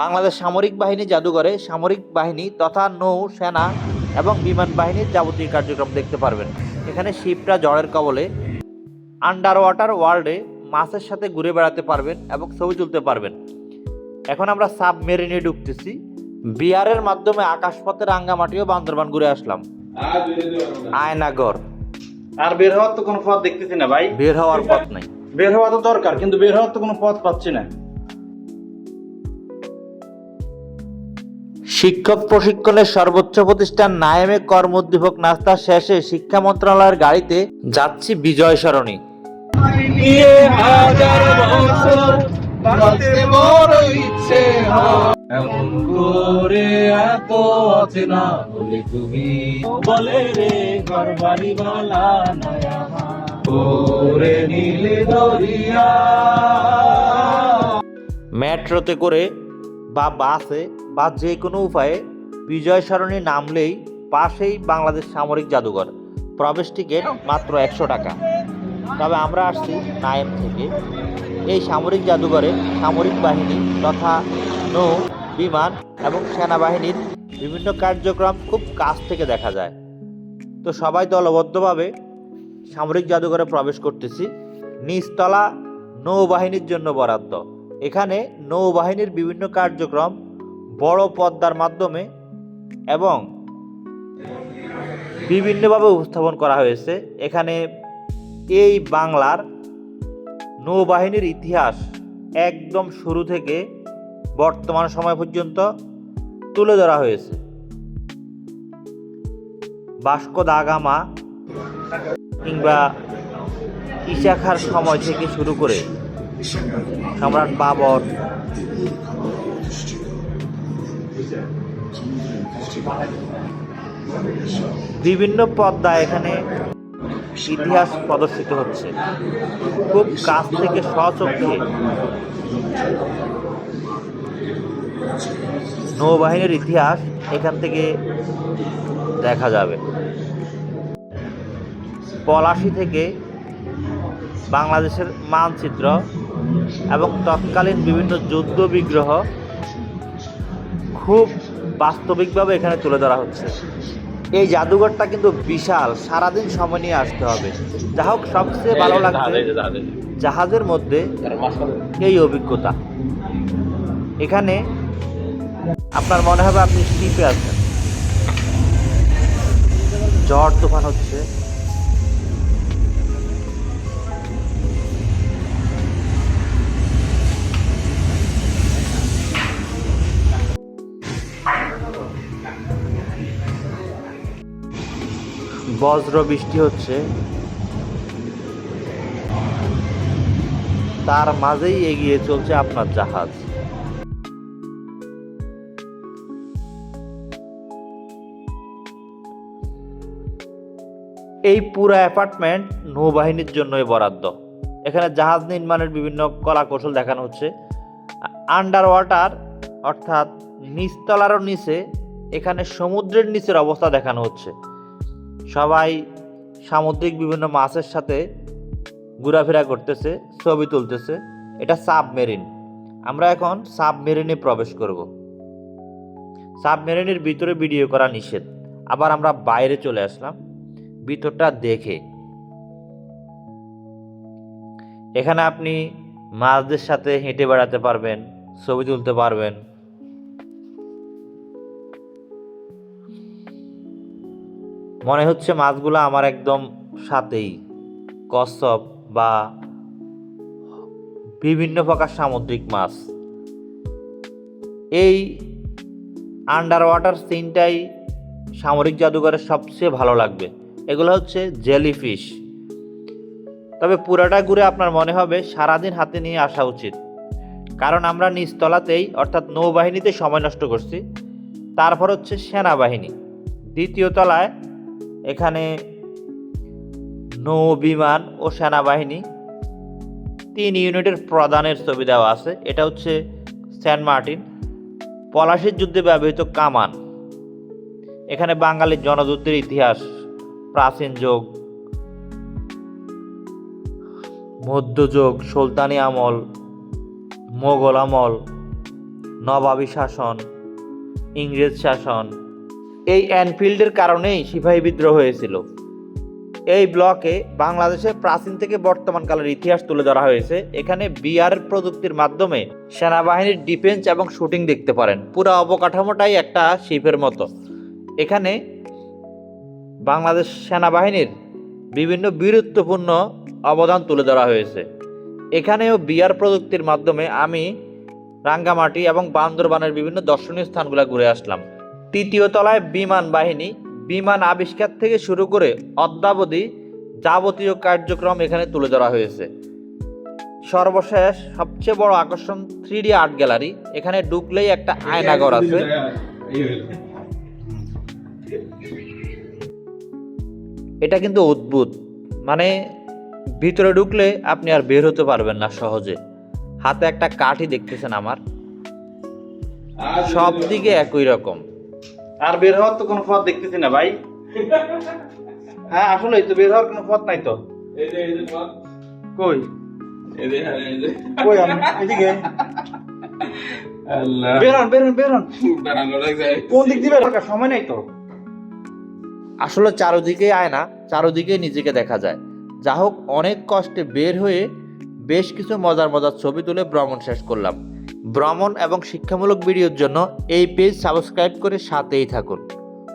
বাংলাদেশ সামরিক বাহিনী জাদুঘরে সামরিক বাহিনী তথা নৌ সেনা এবং বিমান বাহিনীর যাবতীয় কার্যক্রম দেখতে পারবেন। এখানে শিপটা ঝড়ের কবলে আন্ডার ওয়াটার ওয়ার্ল্ডে মাছের সাথে ঘুরে বেড়াতে পারবেন এবং ছবি তুলতে পারবেন। এখন আমরা সাবমেরিনে ঢুকতেছি। বিয়ারের মাধ্যমে আকাশপথে রাঙ্গামাটি ও বান্দরবান ঘুরে আসলাম। আয়নাগর। আর বের হওয়ার তো কোনো পথ দেখতেছি না ভাই। বের হওয়ার পথ নাই। বের হওয়া তো দরকার কিন্তু বের হওয়ার তো কোনো পথ পাচ্ছি না। শিক্ষক প্রশিক্ষণের সর্বোচ্চ প্রতিষ্ঠান নায়েমে কর্মোদ্দীপক নাস্তা শেষে শিক্ষা মন্ত্রণালয়ের গাড়িতে যাচ্ছি বিজয় সরণি। মেট্রোতে করে বা বাসে বা যে কোনো উপায়ে বিজয় সরণি নামলেই পাশেই বাংলাদেশ সামরিক জাদুঘর। প্রবেশ টিকিট মাত্র একশো টাকা। তবে আমরা আসছি নায়েম থেকে। এই সামরিক জাদুঘরে সামরিক বাহিনী তথা নৌ, বিমান এবং সেনাবাহিনীর বিভিন্ন কার্যক্রম খুব কাছ থেকে দেখা যায়। তো সবাই দলবদ্ধভাবে সামরিক জাদুঘরে প্রবেশ করতেছি। নিচতলা নৌবাহিনীর জন্য বরাদ্দ। এখানে নৌবাহিনীর বিভিন্ন কার্যক্রম, বড় পদ্মার মাধ্যমে এবং বিভিন্নভাবে উপস্থাপন করা হয়েছে। এখানে এই বাংলার নৌবাহিনীর ইতিহাস একদম শুরু থেকে বর্তমান সময় পর্যন্ত তুলে ধরা হয়েছে। বাস্কো দা গামা কিংবা ইশাখার সময় থেকে শুরু করে সম্রাট বাবর। বিভিন্ন পদ্মা এখানে ইতিহাস প্রদর্শিত হচ্ছে। খুব কাছ থেকে সচক্ষে নৌবাহিনীর ইতিহাস এখান থেকে দেখা যাবে। পলাশি থেকে বাংলাদেশের মানচিত্র এবং তৎকালীন বিভিন্ন যুদ্ধ বিগ্রহ খুব বাস্তবিকভাবে এখানে তুলে ধরা হচ্ছে। এই জাদুঘরটা কিন্তু বিশাল সারাদিন সময় নিয়ে আসতে হবে। যা হোক সবচেয়ে ভালো লাগছে জাহাজের মধ্যে এই অভিজ্ঞতা। এখানে আপনার মনে হবে আপনি শিপে আছেন। ঝড় তুফান হচ্ছে। বজ্র বৃষ্টি হচ্ছে। তার মাঝেই এগিয়ে চলছে আপনার জাহাজ। এই পুরো অ্যাপার্টমেন্ট নৌবাহিনীর জন্যই বরাদ্দ। এখানে জাহাজ নির্মাণের বিভিন্ন কলা কৌশল দেখানো হচ্ছে। আন্ডার ওয়াটার অর্থাৎ নিচতলারও নিচে, এখানে সমুদ্রের নিচের অবস্থা দেখানো হচ্ছে। সবাই সামুদ্রিক বিভিন্ন মাছের সাথে ঘোরাফেরা করতেছে, ছবি তুলতেছে। এটা সাবমেরিন। আমরা এখন সাবমেরিনে প্রবেশ করব। সাবমেরিনের ভিতরে ভিডিও করা নিষেধ। আবার আমরা বাইরে চলে আসলাম। ভিতরটা দেখে। এখানে আপনি মাছদের সাথে হেঁটে বেড়াতে পারবেন, ছবি তুলতে পারবেন। মনে হচ্ছে মাছগুলো আমার একদম সাথেই। কচ্ছপ বা বিভিন্ন প্রকার সামুদ্রিক মাছ। এই আন্ডার ওয়াটার সিনটাই সামরিক জাদুঘরের সবচেয়ে ভালো লাগবে। এগুলো হচ্ছে জেলিফিশ তবে পুরাটা ঘুরে আপনার মনে হবে সারাদিন হাতে নিয়ে আসা উচিত। কারণ আমরা নিচতলাতেই, অর্থাৎ নৌবাহিনীতে সময় নষ্ট করছি। তারপর হচ্ছে সেনাবাহিনী। দ্বিতীয় তলায় এখানে নৌ বিমান ও সেনাবাহিনী, তিন ইউনিটের প্রধানের ছবি দেওয়া আছে। এটা হচ্ছে সেন্ট মার্টিন। পলাশির যুদ্ধে ব্যবহৃত কামান। এখানে বাঙালির জনযুদ্ধের ইতিহাস, প্রাচীন যুগ মধ্যযুগ সুলতানি আমল, মোগল আমল, নবাবী শাসন, ইংরেজ শাসন এই অ্যানফিল্ডের কারণেই সিপাহী বিদ্রোহ হয়েছিল। এই ব্লকে বাংলাদেশের প্রাচীন থেকে বর্তমান কালের ইতিহাস তুলে ধরা হয়েছে। এখানে বিআর প্রযুক্তির মাধ্যমে সেনাবাহিনীর ডিফেন্স এবং শুটিং দেখতে পারেন। পুরো অবকাঠামোটাই একটা শিপের মতো। এখানে বাংলাদেশ সেনাবাহিনীর বিভিন্ন বীরত্বপূর্ণ অবদান তুলে ধরা হয়েছে। এখানেও বিআর প্রযুক্তির মাধ্যমে আমি রাঙ্গামাটি এবং বান্দরবানের বিভিন্ন দর্শনীয় স্থানগুলো ঘুরে আসলাম। তৃতীয় তলায় বিমান বাহিনী বিমান আবিষ্কার থেকে শুরু করে অদ্যাবধি যাবতীয় কার্যক্রম এখানে তুলে ধরা হয়েছে। সর্বশেষ সবচেয়ে বড় আকর্ষণ থ্রি ডি আর্ট গ্যালারি। এখানে ঢুকলেই একটা আয়নাঘর আছে। এটা কিন্তু অদ্ভুত। মানে ভিতরে ঢুকলে আপনি আর বের হতে পারবেন না সহজে। হাতে একটা কাঠই দেখতেছেন আমার। সব দিকে একই রকম। আর বের হওয়ার তো কোনো পথ দেখতেছি না ভাই। হ্যাঁ আসলে তো বের হওয়ার কোনো পথ নাই তো। কই? কই এদিকে। বেরোন বেরোন বেরোন কোন দিক দিয়ে বের সময় নাই তো? আসলে চারোদিকে আয়না চারোদিকে নিজেকে দেখা যায়। যা হোক অনেক কষ্টে বের হয়ে বেশ কিছু মজার মজার ছবি তুলে ভ্রমণ শেষ করলাম। ভ্রমণ এবং শিক্ষামূলক ভিডিওর জন্য এই পেজ সাবস্ক্রাইব করে সাথেই থাকুন।